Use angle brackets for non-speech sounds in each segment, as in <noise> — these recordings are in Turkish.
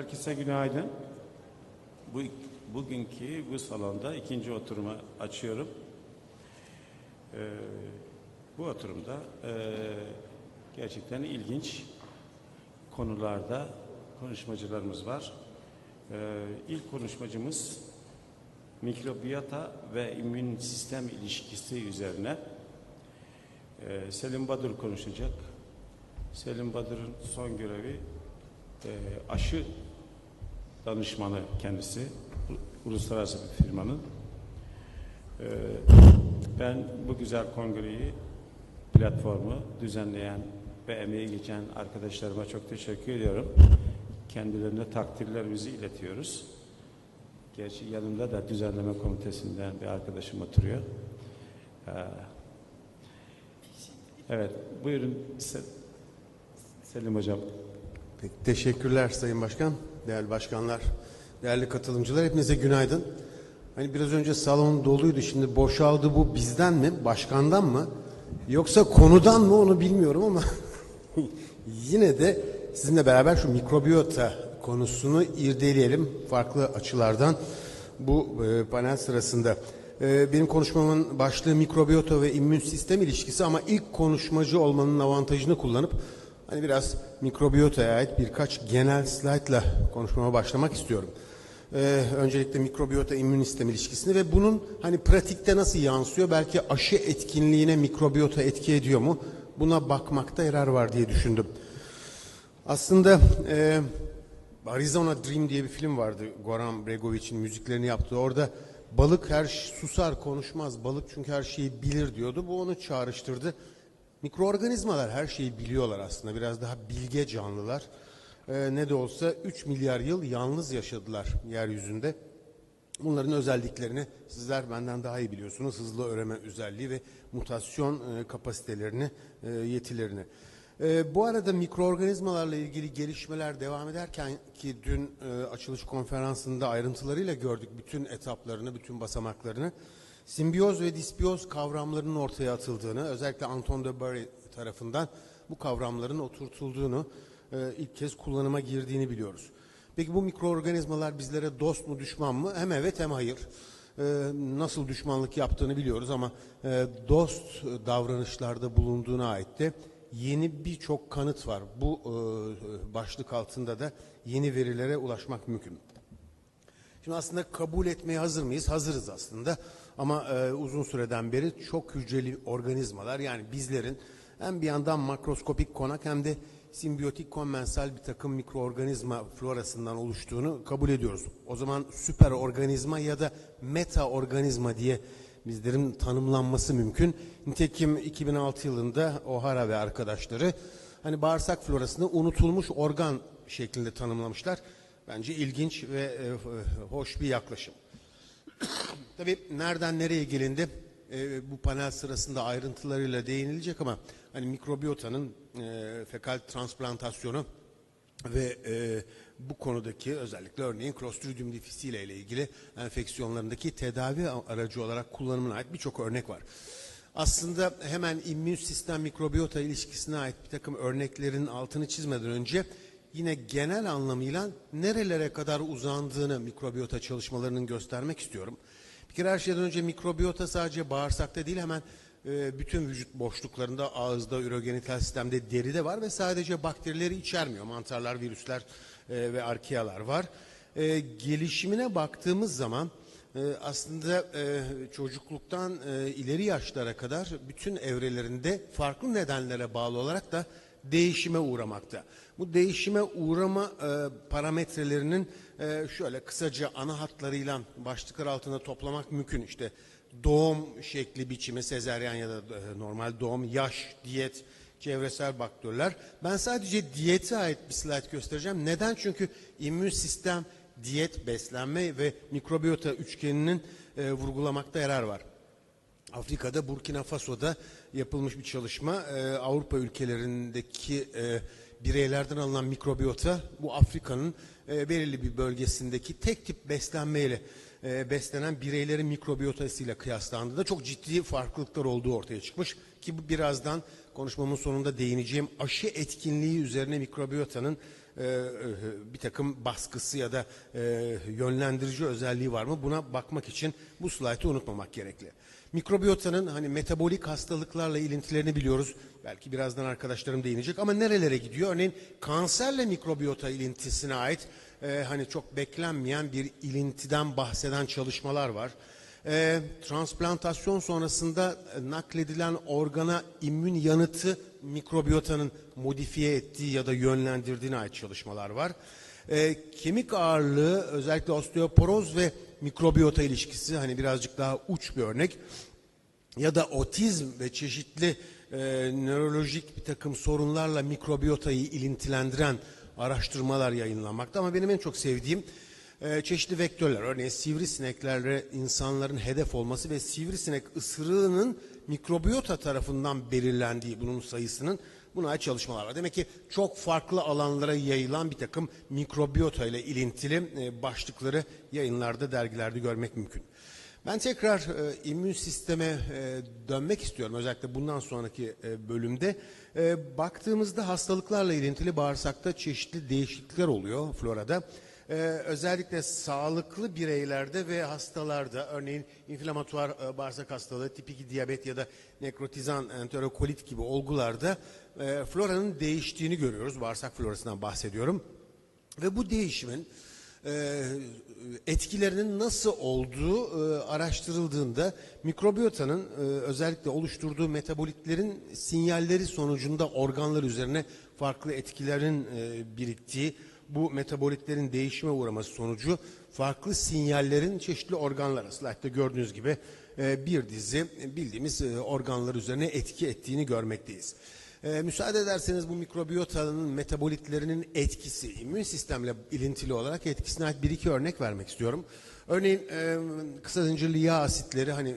Herkese günaydın. Bu bugünkü bu salonda ikinci oturumu açıyorum. Ee, bu oturumda e, gerçekten ilginç konularda konuşmacılarımız var. Ee, ilk konuşmacımız mikrobiyota ve immün sistem ilişkisi üzerine Ee, Selim Badur konuşacak. Selim Badur'un son görevi e, aşı danışmanı kendisi. Uluslararası bir firmanın. Ee, ben bu güzel kongreyi, platformu düzenleyen ve emeği geçen arkadaşlarıma çok teşekkür ediyorum. Kendilerine takdirlerimizi iletiyoruz. Gerçi yanımda da düzenleme komitesinden bir arkadaşım oturuyor. Ee, evet, buyurun Se- Selim Hocam. Peki, teşekkürler Sayın Başkan, değerli başkanlar, değerli katılımcılar. Hepinize günaydın. Hani biraz önce salon doluydu. Şimdi boşaldı bu bizden mi, başkandan mı? Yoksa konudan mı onu bilmiyorum ama <laughs> yine de sizinle beraber şu mikrobiyota konusunu irdeleyelim farklı açılardan bu e, panel sırasında. E, benim konuşmamın başlığı mikrobiyota ve immün sistem ilişkisi ama ilk konuşmacı olmanın avantajını kullanıp hani biraz mikrobiyotaya ait birkaç genel slaytla konuşmama başlamak istiyorum. Ee, öncelikle mikrobiyota immün sistem ilişkisini ve bunun hani pratikte nasıl yansıyor belki aşı etkinliğine mikrobiyota etki ediyor mu buna bakmakta yarar var diye düşündüm. Aslında e, Arizona Dream diye bir film vardı Goran Bregovic'in müziklerini yaptığı orada balık her susar konuşmaz balık çünkü her şeyi bilir diyordu bu onu çağrıştırdı. Mikroorganizmalar her şeyi biliyorlar aslında biraz daha bilge canlılar. Ee, ne de olsa 3 milyar yıl yalnız yaşadılar yeryüzünde. Bunların özelliklerini sizler benden daha iyi biliyorsunuz. Hızlı öğrenme özelliği ve mutasyon e, kapasitelerini, e, yetilerini. E, bu arada mikroorganizmalarla ilgili gelişmeler devam ederken ki dün e, açılış konferansında ayrıntılarıyla gördük bütün etaplarını, bütün basamaklarını. Simbiyoz ve disbiyoz kavramlarının ortaya atıldığını, özellikle Anton de Barry tarafından bu kavramların oturtulduğunu, e, ilk kez kullanıma girdiğini biliyoruz. Peki bu mikroorganizmalar bizlere dost mu düşman mı? Hem evet hem hayır. Ee, nasıl düşmanlık yaptığını biliyoruz ama e, dost davranışlarda bulunduğuna ait de yeni birçok kanıt var. Bu e, başlık altında da yeni verilere ulaşmak mümkün. Şimdi aslında kabul etmeye hazır mıyız? Hazırız aslında. Ama e, uzun süreden beri çok hücreli organizmalar yani bizlerin hem bir yandan makroskopik konak hem de simbiyotik konvensal bir takım mikroorganizma florasından oluştuğunu kabul ediyoruz. O zaman süper organizma ya da meta organizma diye bizlerin tanımlanması mümkün. Nitekim 2006 yılında O'Hara ve arkadaşları hani bağırsak florasını unutulmuş organ şeklinde tanımlamışlar. Bence ilginç ve e, hoş bir yaklaşım. Tabii nereden nereye gelindi e, bu panel sırasında ayrıntılarıyla değinilecek ama hani mikrobiyotanın e, fekal transplantasyonu ve e, bu konudaki özellikle örneğin Clostridium difficile ile ilgili enfeksiyonlarındaki tedavi aracı olarak kullanımına ait birçok örnek var. Aslında hemen immün sistem mikrobiyota ilişkisine ait bir takım örneklerin altını çizmeden önce yine genel anlamıyla nerelere kadar uzandığını mikrobiyota çalışmalarının göstermek istiyorum. Kere her şeyden önce mikrobiyota sadece bağırsakta değil hemen e, bütün vücut boşluklarında ağızda, ürogenital sistemde, deride var ve sadece bakterileri içermiyor. Mantarlar, virüsler e, ve arkealar var. E, gelişimine baktığımız zaman e, aslında e, çocukluktan e, ileri yaşlara kadar bütün evrelerinde farklı nedenlere bağlı olarak da değişime uğramakta. Bu değişime uğrama e, parametrelerinin e, şöyle kısaca ana hatlarıyla başlıklar altında toplamak mümkün. İşte doğum şekli biçimi, sezeryan ya da e, normal doğum, yaş, diyet, çevresel faktörler. Ben sadece diyete ait bir slide göstereceğim. Neden? Çünkü immün sistem, diyet, beslenme ve mikrobiyota üçgeninin e, vurgulamakta yarar var. Afrika'da Burkina Faso'da yapılmış bir çalışma. Ee, Avrupa ülkelerindeki e, bireylerden alınan mikrobiyota bu Afrika'nın e, belirli bir bölgesindeki tek tip beslenmeyle e, beslenen bireylerin mikrobiyotasıyla kıyaslandığında çok ciddi farklılıklar olduğu ortaya çıkmış. Ki bu birazdan konuşmamın sonunda değineceğim aşı etkinliği üzerine mikrobiyotanın e, e, bir takım baskısı ya da e, yönlendirici özelliği var mı? Buna bakmak için bu slaytı unutmamak gerekli. Mikrobiyotanın hani metabolik hastalıklarla ilintilerini biliyoruz. Belki birazdan arkadaşlarım değinecek ama nerelere gidiyor? Örneğin kanserle mikrobiyota ilintisine ait e, hani çok beklenmeyen bir ilintiden bahseden çalışmalar var. E, transplantasyon sonrasında e, nakledilen organa immün yanıtı mikrobiyotanın modifiye ettiği ya da yönlendirdiğine ait çalışmalar var. E, kemik ağırlığı özellikle osteoporoz ve mikrobiyota ilişkisi hani birazcık daha uç bir örnek ya da otizm ve çeşitli e, nörolojik bir takım sorunlarla mikrobiyotayı ilintilendiren araştırmalar yayınlanmakta. Ama benim en çok sevdiğim e, çeşitli vektörler. Örneğin sivrisineklerle insanların hedef olması ve sivrisinek ısırığının mikrobiyota tarafından belirlendiği bunun sayısının buna ait çalışmalar var. Demek ki çok farklı alanlara yayılan bir takım mikrobiyota ile ilintili e, başlıkları yayınlarda, dergilerde görmek mümkün. Ben tekrar e, immün sisteme e, dönmek istiyorum özellikle bundan sonraki e, bölümde. E, baktığımızda hastalıklarla ilintili bağırsakta çeşitli değişiklikler oluyor florada. E, özellikle sağlıklı bireylerde ve hastalarda örneğin inflamatuar e, bağırsak hastalığı, tip 2 diyabet ya da nekrotizan enterokolit gibi olgularda e, floranın değiştiğini görüyoruz. Bağırsak florasından bahsediyorum. Ve bu değişimin e, etkilerinin nasıl olduğu e, araştırıldığında mikrobiyotanın e, özellikle oluşturduğu metabolitlerin sinyalleri sonucunda organlar üzerine farklı etkilerin e, biriktiği bu metabolitlerin değişime uğraması sonucu farklı sinyallerin çeşitli organlara slaytta gördüğünüz gibi bir dizi bildiğimiz organlar üzerine etki ettiğini görmekteyiz. Ee, müsaade ederseniz bu mikrobiyotanın metabolitlerinin etkisi, immün sistemle ilintili olarak etkisine ait bir iki örnek vermek istiyorum. Örneğin e, kısa zincirli yağ asitleri hani e,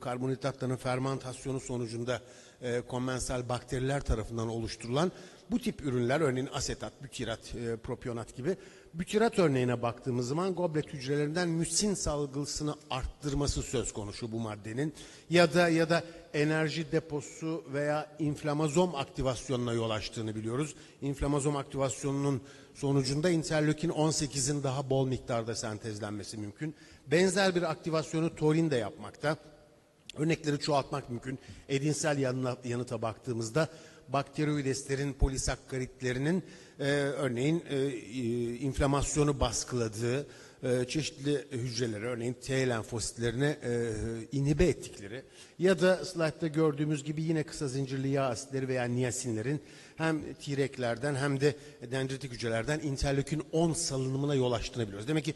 karbonhidratların fermentasyonu sonucunda e, konvensal bakteriler tarafından oluşturulan bu tip ürünler örneğin asetat, bütirat, e, propionat gibi bütirat örneğine baktığımız zaman goblet hücrelerinden müsin salgısını arttırması söz konusu bu maddenin ya da ya da enerji deposu veya inflamazom aktivasyonuna yol açtığını biliyoruz. İnflamazom aktivasyonunun sonucunda interleukin 18'in daha bol miktarda sentezlenmesi mümkün. Benzer bir aktivasyonu torin de yapmakta. Örnekleri çoğaltmak mümkün. Edinsel yanına, yanıta baktığımızda bakteroideslerin polisakkaritlerinin e, örneğin e, e, inflamasyonu baskıladığı e, çeşitli hücreleri örneğin T lenfositlerine e, inhibe ettikleri ya da slaytta gördüğümüz gibi yine kısa zincirli yağ asitleri veya niasinlerin hem T-reglerden hem de dendritik hücrelerden interleukin 10 salınımına yol açtığını biliyoruz. Demek ki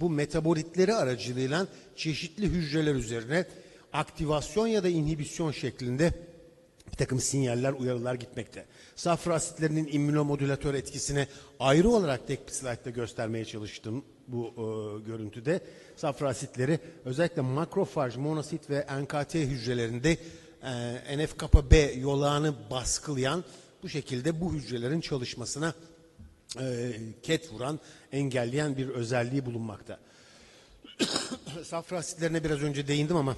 bu metabolitleri aracılığıyla çeşitli hücreler üzerine aktivasyon ya da inhibisyon şeklinde takım sinyaller, uyarılar gitmekte. Safra asitlerinin immünomodülatör etkisini ayrı olarak tek bir slaytta göstermeye çalıştım bu e, görüntüde. Safra asitleri özellikle makrofaj, monosit ve NKT hücrelerinde e, NF-kappa B yolağını baskılayan bu şekilde bu hücrelerin çalışmasına e, ket vuran, engelleyen bir özelliği bulunmakta. <coughs> Safra asitlerine biraz önce değindim ama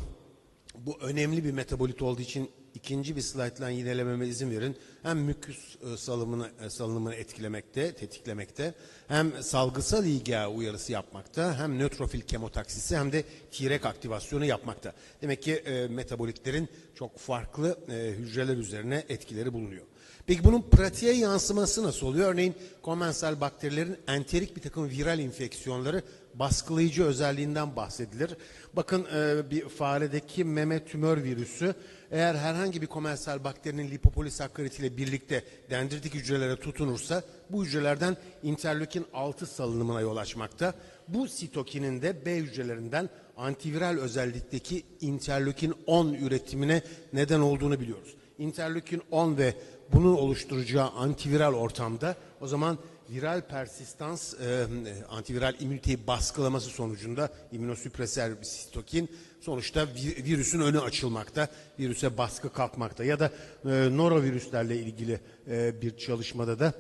bu önemli bir metabolit olduğu için ikinci bir slaytla yinelememe izin verin. Hem müküs e, salımını, e, salınımını etkilemekte, tetiklemekte, hem salgısal IgA uyarısı yapmakta, hem nötrofil kemotaksisi hem de Treg aktivasyonu yapmakta. Demek ki e, metabolitlerin çok farklı e, hücreler üzerine etkileri bulunuyor. Peki bunun pratiğe yansıması nasıl oluyor? Örneğin komensal bakterilerin enterik bir takım viral enfeksiyonları baskılayıcı özelliğinden bahsedilir. Bakın e, bir faredeki meme tümör virüsü eğer herhangi bir komensal bakterinin lipopolisakkarit ile birlikte dendritik hücrelere tutunursa bu hücrelerden interleukin 6 salınımına yol açmakta. Bu sitokinin de B hücrelerinden antiviral özellikteki interleukin 10 üretimine neden olduğunu biliyoruz. Interleukin 10 ve bunun oluşturacağı antiviral ortamda o zaman viral persistans, e, antiviral immüniteyi baskılaması sonucunda immünosüpreser sitokin sonuçta vi- virüsün önü açılmakta, virüse baskı kalkmakta ya da e, norovirüslerle ilgili e, bir çalışmada da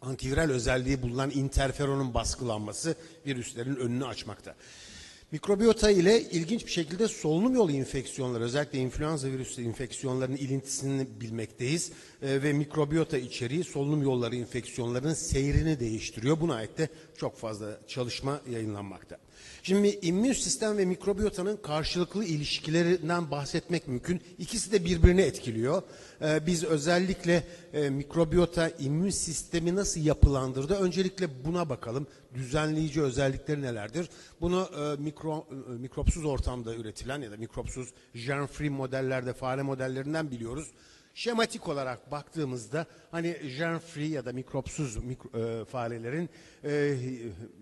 antiviral özelliği bulunan interferonun baskılanması virüslerin önünü açmakta. Mikrobiyota ile ilginç bir şekilde solunum yolu enfeksiyonları özellikle influenza virüsü enfeksiyonlarının ilintisini bilmekteyiz. Ee, ve mikrobiyota içeriği solunum yolları enfeksiyonlarının seyrini değiştiriyor. Buna ait de çok fazla çalışma yayınlanmakta. Şimdi immün sistem ve mikrobiyotanın karşılıklı ilişkilerinden bahsetmek mümkün. İkisi de birbirini etkiliyor. Ee, biz özellikle e, mikrobiyota immün sistemi nasıl yapılandırdı? Öncelikle buna bakalım. Düzenleyici özellikleri nelerdir? Bunu e, mikro, e, mikropsuz ortamda üretilen ya da mikropsuz germ-free modellerde, fare modellerinden biliyoruz. Şematik olarak baktığımızda hani germ-free ya da mikropsuz mikro, e, farelerin e,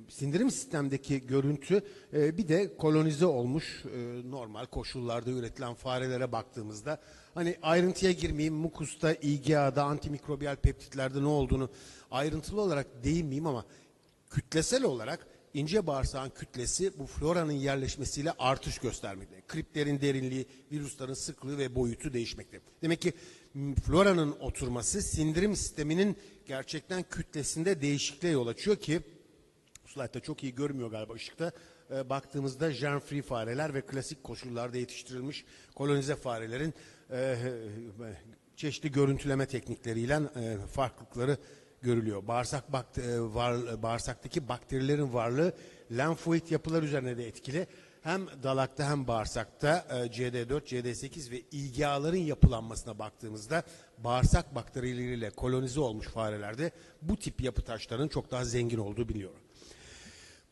sindirim sistemdeki görüntü e, bir de kolonize olmuş e, normal koşullarda üretilen farelere baktığımızda hani ayrıntıya girmeyeyim mukusta, IgA'da, antimikrobiyal peptitlerde ne olduğunu ayrıntılı olarak değinmeyeyim ama kütlesel olarak ince bağırsağın kütlesi bu floranın yerleşmesiyle artış göstermekte. Kriplerin derinliği, virüslerin sıklığı ve boyutu değişmekte. Demek ki floranın oturması sindirim sisteminin gerçekten kütlesinde değişikliğe yol açıyor ki slaytta çok iyi görmüyor galiba ışıkta. E, baktığımızda germ-free fareler ve klasik koşullarda yetiştirilmiş kolonize farelerin e, e, çeşitli görüntüleme teknikleriyle e, farklılıkları görülüyor. Bağırsak bakt e, var, bağırsaktaki bakterilerin varlığı lenfoid yapılar üzerine de etkili. Hem dalakta hem bağırsakta e, CD4, CD8 ve IgA'ların yapılanmasına baktığımızda bağırsak bakterileriyle kolonize olmuş farelerde bu tip yapı taşlarının çok daha zengin olduğu biliniyor.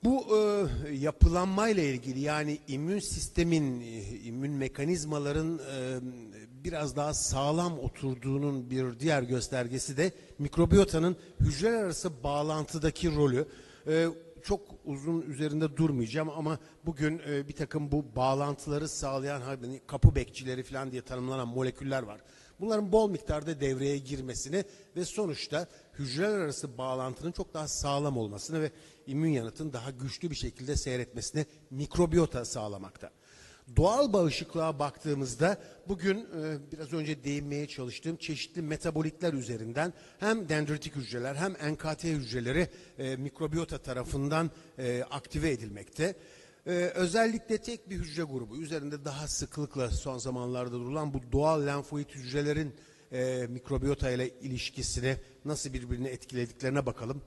Bu e, yapılanmayla ilgili yani immün sistemin, e, immün mekanizmaların e, biraz daha sağlam oturduğunun bir diğer göstergesi de mikrobiyotanın hücreler arası bağlantıdaki rolü. E, çok uzun üzerinde durmayacağım ama bugün e, bir takım bu bağlantıları sağlayan hani kapı bekçileri falan diye tanımlanan moleküller var. Bunların bol miktarda devreye girmesini ve sonuçta hücreler arası bağlantının çok daha sağlam olmasını ve immün yanıtın daha güçlü bir şekilde seyretmesini mikrobiyota sağlamakta. Doğal bağışıklığa baktığımızda bugün e, biraz önce değinmeye çalıştığım çeşitli metabolitler üzerinden hem dendritik hücreler hem NKT hücreleri e, mikrobiyota tarafından e, aktive edilmekte. Özellikle tek bir hücre grubu üzerinde daha sıklıkla son zamanlarda durulan bu doğal lenfoid hücrelerin mikrobiyota ile ilişkisini nasıl birbirini etkilediklerine bakalım.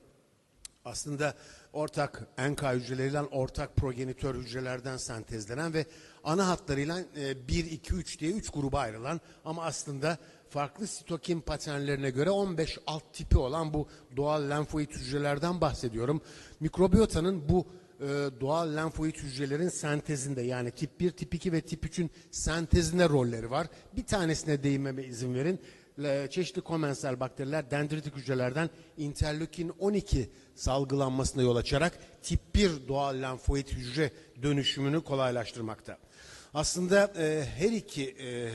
Aslında ortak NK hücreleriyle ortak progenitör hücrelerden sentezlenen ve ana hatlarıyla e, 1, 2, 3 diye 3 gruba ayrılan ama aslında farklı sitokin paternlerine göre 15 alt tipi olan bu doğal lenfoid hücrelerden bahsediyorum. Mikrobiyotanın bu e, doğal lenfoid hücrelerin sentezinde yani tip 1, tip 2 ve tip 3'ün sentezinde rolleri var. Bir tanesine değinmeme izin verin. Le- Çeşitli komensel bakteriler dendritik hücrelerden interleukin 12 salgılanmasına yol açarak tip 1 doğal lenfoid hücre dönüşümünü kolaylaştırmakta. Aslında e, her iki e,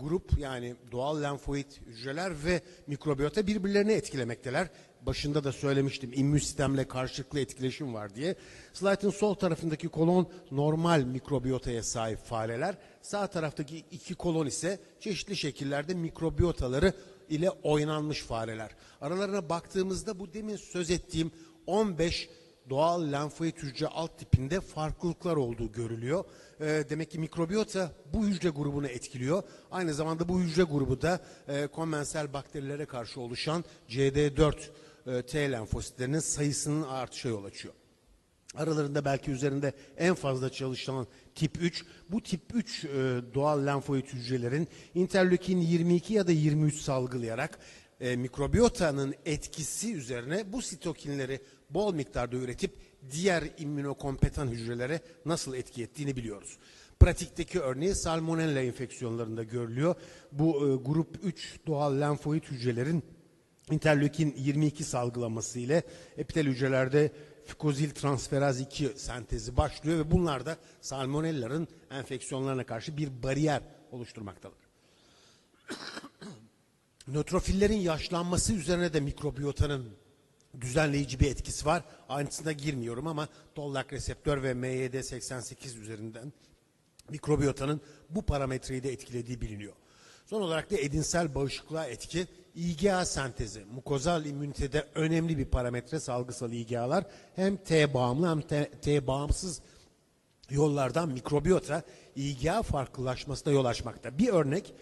grup yani doğal lenfoid hücreler ve mikrobiyota birbirlerini etkilemekteler. Başında da söylemiştim immün sistemle karşılıklı etkileşim var diye. Slide'ın sol tarafındaki kolon normal mikrobiyotaya sahip fareler. Sağ taraftaki iki kolon ise çeşitli şekillerde mikrobiyotaları ile oynanmış fareler. Aralarına baktığımızda bu demin söz ettiğim 15 doğal lenfoid hücre alt tipinde farklılıklar olduğu görülüyor. Ee, demek ki mikrobiyota bu hücre grubunu etkiliyor. Aynı zamanda bu hücre grubu da e, konvensel bakterilere karşı oluşan CD4 e, T lenfositlerinin sayısının artışa yol açıyor. Aralarında belki üzerinde en fazla çalışılan tip 3. Bu tip 3 e, doğal lenfoid hücrelerin interleukin 22 ya da 23 salgılayarak e, mikrobiyotanın etkisi üzerine bu sitokinleri bol miktarda üretip diğer immünokompetan hücrelere nasıl etki ettiğini biliyoruz. Pratikteki örneği salmonella enfeksiyonlarında görülüyor. Bu e, grup 3 doğal lenfoid hücrelerin interleukin 22 salgılaması ile epitel hücrelerde fikozil transferaz 2 sentezi başlıyor ve bunlar da salmonelların enfeksiyonlarına karşı bir bariyer oluşturmaktadır. <coughs> Nötrofillerin yaşlanması üzerine de mikrobiyotanın düzenleyici bir etkisi var. Aynısına girmiyorum ama tollak reseptör ve MYD88 üzerinden mikrobiyotanın bu parametreyi de etkilediği biliniyor. Son olarak da edinsel bağışıklığa etki IgA sentezi. Mukozal immünitede önemli bir parametre salgısal IgA'lar hem T bağımlı hem T, T bağımsız yollardan mikrobiyota IgA farklılaşmasına yol açmakta. Bir örnek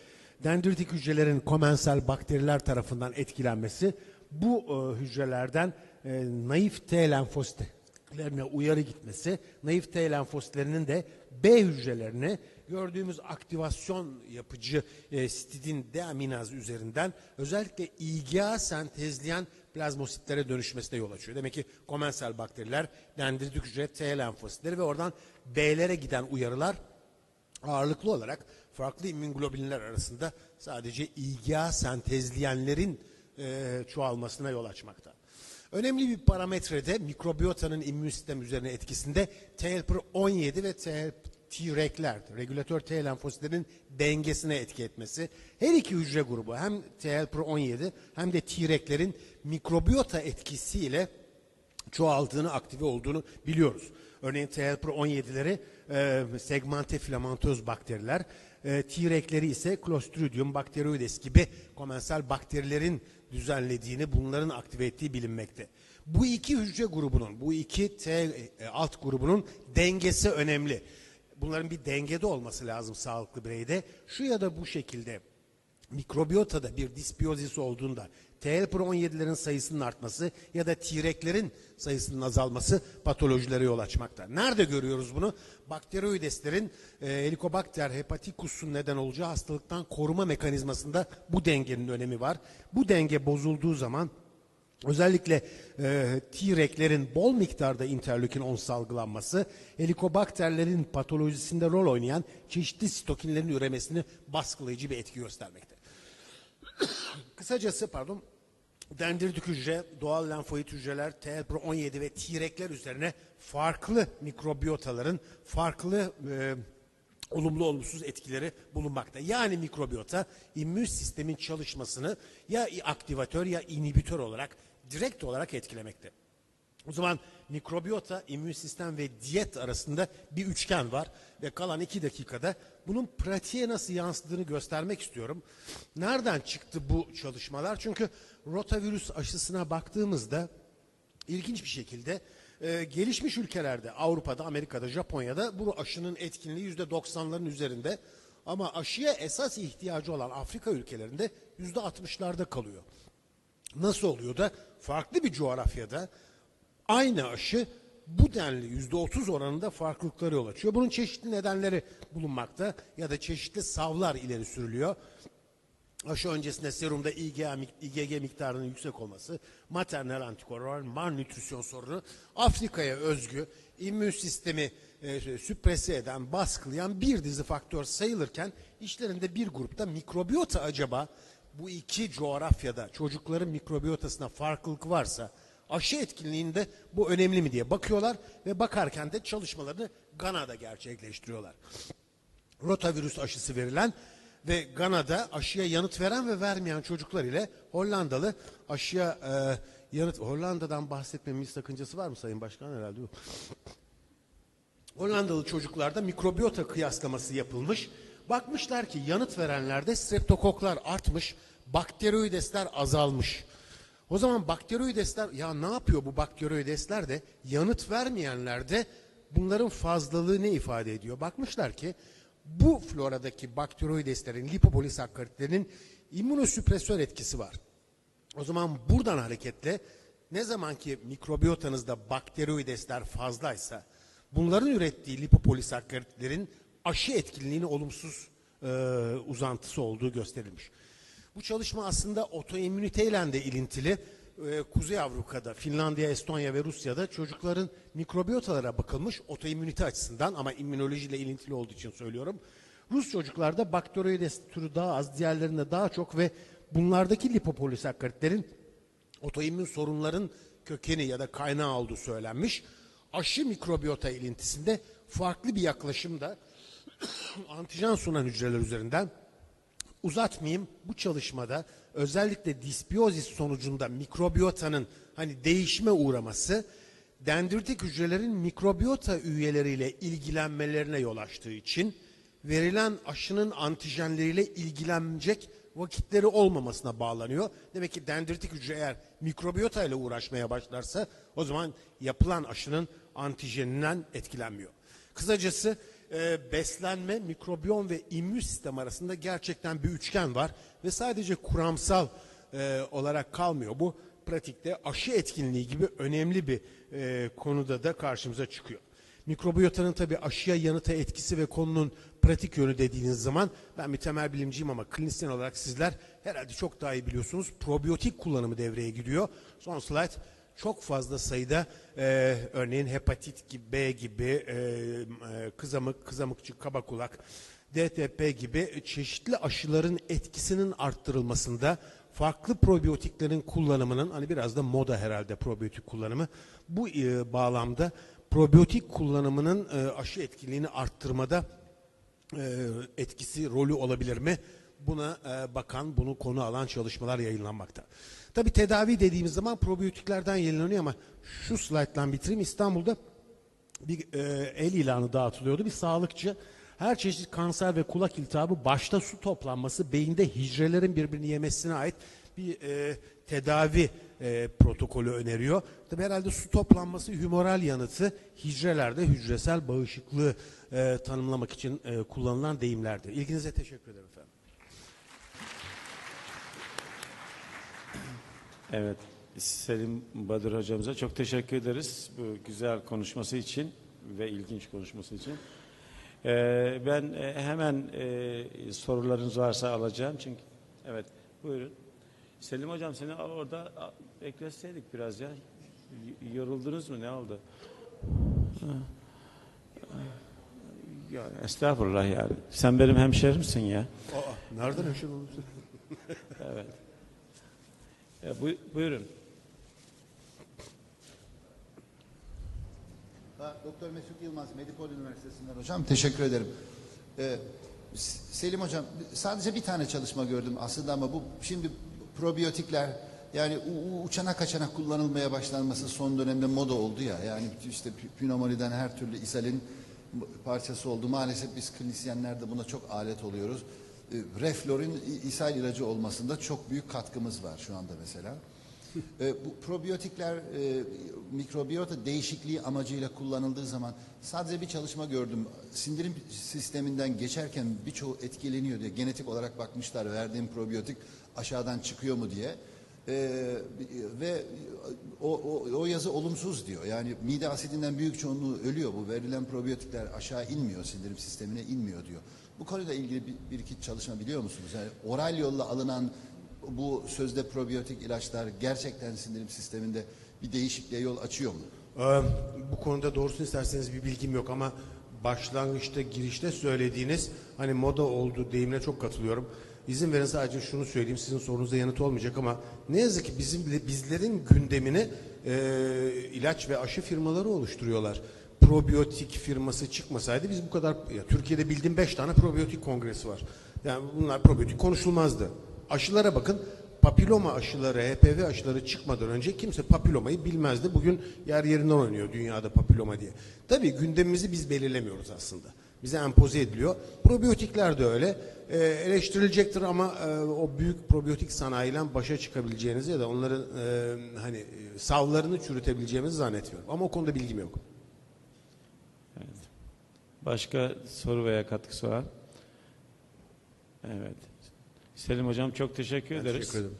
dendritik hücrelerin komensel bakteriler tarafından etkilenmesi bu e, hücrelerden e, naif T lenfositlerine uyarı gitmesi, naif T lenfositlerinin de B hücrelerine gördüğümüz aktivasyon yapıcı e, stidin deaminaz üzerinden özellikle IgA sentezleyen plazmositlere dönüşmesine yol açıyor. Demek ki komensel bakteriler dendritik hücre T lenfositleri ve oradan B'lere giden uyarılar ağırlıklı olarak farklı immünoglobinler arasında sadece IgA sentezleyenlerin e, çoğalmasına yol açmakta. Önemli bir parametrede mikrobiyotanın immün sistem üzerine etkisinde TLP17 ve T-regler, regülatör T lenfositlerin dengesine etki etmesi. Her iki hücre grubu hem TLP17 hem de T-reglerin mikrobiyota etkisiyle çoğaldığını, aktive olduğunu biliyoruz. Örneğin TLP17'leri e, segmente filamentöz bakteriler, e, T-regleri ise Clostridium bacteroides gibi komensel bakterilerin düzenlediğini, bunların aktive ettiği bilinmekte. Bu iki hücre grubunun, bu iki T e, alt grubunun dengesi önemli. Bunların bir dengede olması lazım sağlıklı bireyde. Şu ya da bu şekilde mikrobiyotada bir disbiyozis olduğunda TL-17'lerin sayısının artması ya da T-reglerin sayısının azalması patolojilere yol açmakta. Nerede görüyoruz bunu? Bakteroideslerin e, Helicobacter hepaticus'un neden olacağı hastalıktan koruma mekanizmasında bu dengenin önemi var. Bu denge bozulduğu zaman Özellikle e, T-reglerin bol miktarda interleukin 10 salgılanması, helikobakterlerin patolojisinde rol oynayan çeşitli sitokinlerin üremesini baskılayıcı bir etki göstermekte. <coughs> Kısacası pardon, dendritik hücre, doğal lenfoid hücreler, TLP17 ve T-regler üzerine farklı mikrobiyotaların farklı e, olumlu olumsuz etkileri bulunmakta. Yani mikrobiyota immün sistemin çalışmasını ya aktivatör ya inhibitör olarak direkt olarak etkilemekte. O zaman mikrobiyota, immün sistem ve diyet arasında bir üçgen var ve kalan iki dakikada bunun pratiğe nasıl yansıdığını göstermek istiyorum. Nereden çıktı bu çalışmalar? Çünkü rotavirüs aşısına baktığımızda ilginç bir şekilde e, gelişmiş ülkelerde, Avrupa'da, Amerika'da, Japonya'da bu aşının etkinliği yüzde doksanların üzerinde. Ama aşıya esas ihtiyacı olan Afrika ülkelerinde yüzde altmışlarda kalıyor. Nasıl oluyor da farklı bir coğrafyada aynı aşı bu denli yüzde otuz oranında farklılıkları yol açıyor. Bunun çeşitli nedenleri bulunmakta ya da çeşitli savlar ileri sürülüyor. Aşı öncesinde serumda IgG miktarının yüksek olması, maternal antikorlar, malnütrisyon sorunu, Afrika'ya özgü immün sistemi e, süprese eden, baskılayan bir dizi faktör sayılırken işlerinde bir grupta mikrobiyota acaba bu iki coğrafyada çocukların mikrobiyotasına farklılık varsa aşı etkinliğinde bu önemli mi diye bakıyorlar ve bakarken de çalışmalarını Gana'da gerçekleştiriyorlar. Rotavirüs aşısı verilen ve Gana'da aşıya yanıt veren ve vermeyen çocuklar ile Hollandalı aşıya e, yanıt Hollanda'dan bahsetmemin sakıncası var mı Sayın Başkan herhalde yok. Hollandalı çocuklarda mikrobiyota kıyaslaması yapılmış. Bakmışlar ki yanıt verenlerde streptokoklar artmış, bakteroidesler azalmış. O zaman bakteroidesler ya ne yapıyor bu bakteroidesler de yanıt vermeyenlerde bunların fazlalığı ne ifade ediyor? Bakmışlar ki bu floradaki bakteroideslerin, lipopolisakkaritlerin immünosüpresör etkisi var. O zaman buradan hareketle ne zaman ki mikrobiyotanızda bakteroidesler fazlaysa bunların ürettiği lipopolisakkaritlerin aşı etkinliğini olumsuz e, uzantısı olduğu gösterilmiş. Bu çalışma aslında otoimmüniteyle de ilintili. Ee, Kuzey Avrupa'da, Finlandiya, Estonya ve Rusya'da çocukların mikrobiyotalara bakılmış otoimmünite açısından ama immünolojiyle ilintili olduğu için söylüyorum. Rus çocuklarda bakteroides türü daha az, diğerlerinde daha çok ve bunlardaki lipopolisakkaritlerin otoimmün sorunların kökeni ya da kaynağı olduğu söylenmiş. Aşı mikrobiyota ilintisinde farklı bir yaklaşım da <coughs> antijen sunan hücreler üzerinden uzatmayayım. Bu çalışmada özellikle disbiyozis sonucunda mikrobiyotanın hani değişime uğraması dendritik hücrelerin mikrobiyota üyeleriyle ilgilenmelerine yol açtığı için verilen aşının antijenleriyle ilgilenecek vakitleri olmamasına bağlanıyor. Demek ki dendritik hücre eğer mikrobiyota ile uğraşmaya başlarsa o zaman yapılan aşının antijeninden etkilenmiyor. Kısacası e, beslenme, mikrobiyom ve immün sistem arasında gerçekten bir üçgen var ve sadece kuramsal e, olarak kalmıyor. Bu pratikte aşı etkinliği gibi önemli bir e, konuda da karşımıza çıkıyor. Mikrobiyotanın tabii aşıya yanıta etkisi ve konunun pratik yönü dediğiniz zaman ben bir temel bilimciyim ama klinisyen olarak sizler herhalde çok daha iyi biliyorsunuz. Probiyotik kullanımı devreye giriyor. Son slide çok fazla sayıda e, örneğin hepatit gibi B gibi e, e, kızamık, kızamıkçı, kaba kulak, DTP gibi çeşitli aşıların etkisinin arttırılmasında farklı probiyotiklerin kullanımının hani biraz da moda herhalde probiyotik kullanımı bu e, bağlamda probiyotik kullanımının e, aşı etkinliğini arttırmada e, etkisi, rolü olabilir mi? Buna e, bakan, bunu konu alan çalışmalar yayınlanmakta. Tabi tedavi dediğimiz zaman probiyotiklerden yayınlanıyor ama şu slaytla bitireyim. İstanbul'da bir e, el ilanı dağıtılıyordu. Bir sağlıkçı her çeşit kanser ve kulak iltihabı başta su toplanması, beyinde hücrelerin birbirini yemesine ait bir e, tedavi e, protokolü öneriyor. Tabi herhalde su toplanması humoral yanıtı hücrelerde hücresel bağışıklığı e, tanımlamak için e, kullanılan deyimlerdir. İlginize teşekkür ederim efendim. Evet, Selim Badur hocamıza çok teşekkür ederiz bu güzel konuşması için ve ilginç konuşması için. Ee, ben e, hemen e, sorularınız varsa alacağım çünkü evet buyurun. Selim hocam seni orada bekleseydik biraz ya. Y- Yoruldunuz mu ne oldu? Ya estağfurullah yani. Sen benim hemşerimsin ya. Aa, nereden hoşun olursun? Evet. Ya, buy- buyurun. Doktor Mesut Yılmaz, Medipol Üniversitesi'nden hocam. Teşekkür ederim. Ee, Selim hocam, sadece bir tane çalışma gördüm aslında ama bu şimdi probiyotikler yani uçana kaçana kullanılmaya başlanması son dönemde moda oldu ya. Yani işte pneumoniden her türlü ishalin parçası oldu. Maalesef biz klinisyenler de buna çok alet oluyoruz. Ee, Reflor'un ishal ilacı olmasında çok büyük katkımız var şu anda mesela. E, bu probiyotikler e, mikrobiyota değişikliği amacıyla kullanıldığı zaman sadece bir çalışma gördüm. Sindirim sisteminden geçerken birçoğu etkileniyor diye genetik olarak bakmışlar verdiğim probiyotik aşağıdan çıkıyor mu diye. E, ve o, o, o yazı olumsuz diyor. Yani mide asidinden büyük çoğunluğu ölüyor. Bu verilen probiyotikler aşağı inmiyor, sindirim sistemine inmiyor diyor. Bu konuyla ilgili bir, bir iki çalışma biliyor musunuz? Yani oral yolla alınan bu sözde probiyotik ilaçlar gerçekten sindirim sisteminde bir değişikliğe yol açıyor mu? Ee, bu konuda doğrusunu isterseniz bir bilgim yok ama başlangıçta girişte söylediğiniz hani moda oldu deyimine çok katılıyorum. İzin verin sadece şunu söyleyeyim sizin sorunuza yanıt olmayacak ama ne yazık ki bizim bizlerin gündemini e, ilaç ve aşı firmaları oluşturuyorlar. Probiyotik firması çıkmasaydı biz bu kadar ya Türkiye'de bildiğim 5 tane probiyotik kongresi var. Yani bunlar probiyotik konuşulmazdı. Aşılara bakın papiloma aşıları, HPV aşıları çıkmadan önce kimse papilomayı bilmezdi. Bugün yer yerinden oynuyor dünyada papiloma diye. Tabii gündemimizi biz belirlemiyoruz aslında. Bize empoze ediliyor. Probiyotikler de öyle. Ee, eleştirilecektir ama e, o büyük probiyotik sanayiyle başa çıkabileceğinizi ya da onların e, hani e, savlarını çürütebileceğimizi zannetmiyorum. Ama o konuda bilgim yok. Başka soru veya katkısı var? Evet. Selim hocam çok teşekkür Ben ederiz. teşekkür ederim.